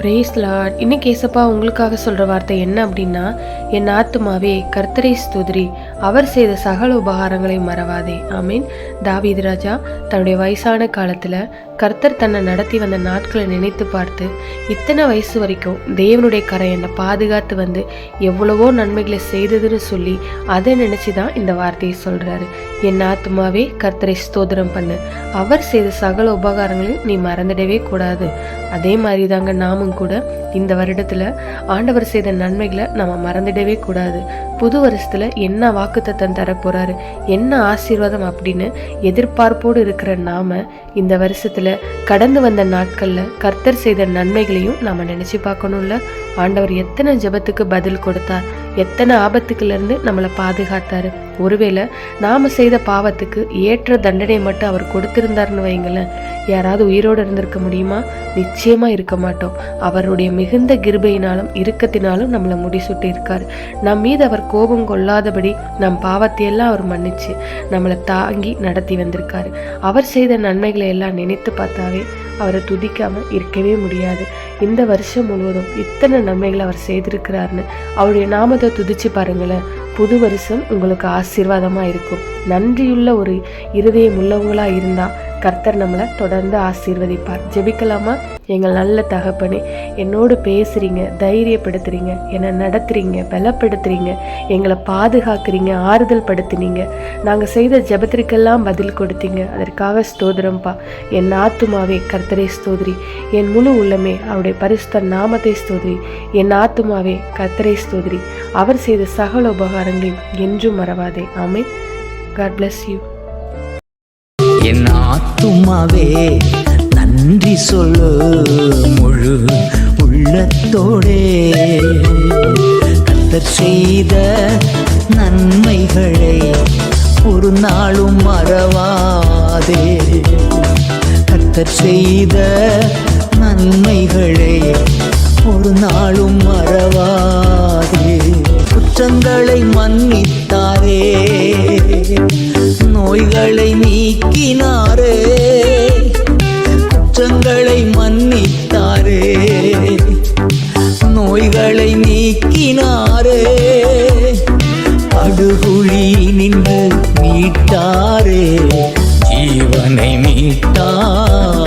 Brace Lord இன்னைக்கு ஏசப்பா உங்களுக்காக சொல்கிற வார்த்தை என்ன அப்படின்னா என் ஆத்துமாவே கர்த்தரை ஸ்துதிரி. அவர் செய்த சகல உபகாரங்களை மறவாதே. ஆமீன். தாவீது ராஜா தன்னுடைய வயசான காலத்துல கர்த்தர் தன்னை நடத்தி வந்த நாட்களை நினைத்து பார்த்து இத்தனை வயசு வரைக்கும் தேவனுடைய கரை என்னை பாதுகாத்து வந்து எவ்வளவோ நன்மைகளை செய்ததுன்னு சொல்லி அதை நினச்சி தான் இந்த வார்த்தையை சொல்றாரு. என் ஆத்துமாவே கர்த்தரை ஸ்தோதிரம் பண்ணு. அவர் செய்த சகல உபகாரங்களையும் நீ மறந்துடவே கூடாது. அதே மாதிரி தாங்க நாமும் கூட இந்த வருடத்துல ஆண்டவர் செய்த நன்மைகளை நம்ம மறந்துடவே கூடாது. புது வருஷத்துல என்ன வாக்குத்தத்தம் தர போறாரு என்ன ஆசீர்வாதம் அப்படின்னு எதிர்பார்ப்போடு இருக்கிற நாம இந்த வருஷத்துல கடந்து வந்த நாட்கள்ல கர்த்தர் செய்த நன்மைகளையும் நாம நினைச்சு பார்க்கணும்ல. ஆண்டவர் எத்தனை ஜெபத்துக்கு பதில் கொடுத்தார்? எத்தனை ஆபத்துக்குள்ள இருந்து நம்மளை பாதுகாத்தாரு. ஒருவேளை நாம செய்த பாவத்துக்கு ஏற்ற தண்டனை மட்டும் அவர் கொடுத்திருந்தாருன்னு வைங்களேன் யாராவது உயிரோடு இருந்திருக்க முடியுமா? நிச்சயமாக இருக்க மாட்டோம். அவருடைய மிகுந்த கிருபையினாலும் இறுக்கத்தினாலும் நம்மளை முடிசூட்டி இருக்கார். நம் மீது அவர் கோபம் கொள்ளாதபடி நம் பாவத்தையெல்லாம் அவர் மன்னிச்சு நம்மளை தாங்கி நடத்தி வந்திருக்காரு. அவர் செய்த நன்மைகளை எல்லாம் நினைத்து பார்த்தாவே அவரை துதிக்காம இருக்கவே முடியாது. இந்த வருஷம் முழுவதும் இத்தனை நன்மைகளை அவர் செய்திருக்கிறாருன்னு அவருடைய நாமத்தை துதிச்சு பாருங்களேன். புது வருஷம் உங்களுக்கு ஆசீர்வாதமா இருக்கும். நன்றியுள்ள ஒரு இருதயம் உள்ளவங்களா இருந்தா கர்த்தர் நம்மளை தொடர்ந்து ஆசீர்வதிப்பார். ஜெபிக்கலாமா? எங்கள் நல்ல தகப்பனே என்னோடு பேசுறீங்க தைரியப்படுத்துறீங்க என்னை நடத்துறீங்க பலப்படுத்துறீங்க எங்களை பாதுகாக்கிறீங்க ஆறுதல் படுத்துனீங்க. நாங்கள் செய்த ஜபத்திற்கெல்லாம் பதில் கொடுத்தீங்க. அதற்காக ஸ்தோதிரம்ப்பா என் ஆத்துமாவே கர்த்தரை ஸ்தோதிரி. என் முழு உள்ளமே அவருடைய பரிசுத்த நாமத்தை ஸ்தோதிரி. என் ஆத்துமாவே கர்த்தரை ஸ்தோதிரி. அவர் செய்த சகல உபகாரங்களையும் என்றும் மறவாதே. ஆமென். காட் பிளஸ் யூ ஆத்துமாவே நன்றி சொல்லு முழு உள்ளத்தோடே. கத்தர் செய்த நன்மைகளை ஒரு நாளும் மறவாதே. கத்தர் செய்த நன்மைகளை ஒரு நாளும் மறவா மன்னித்தாரே நோய்களை நீக்கினாரே. படுகுழி நின்று மீட்டாரே ஜீவனை மீட்டார்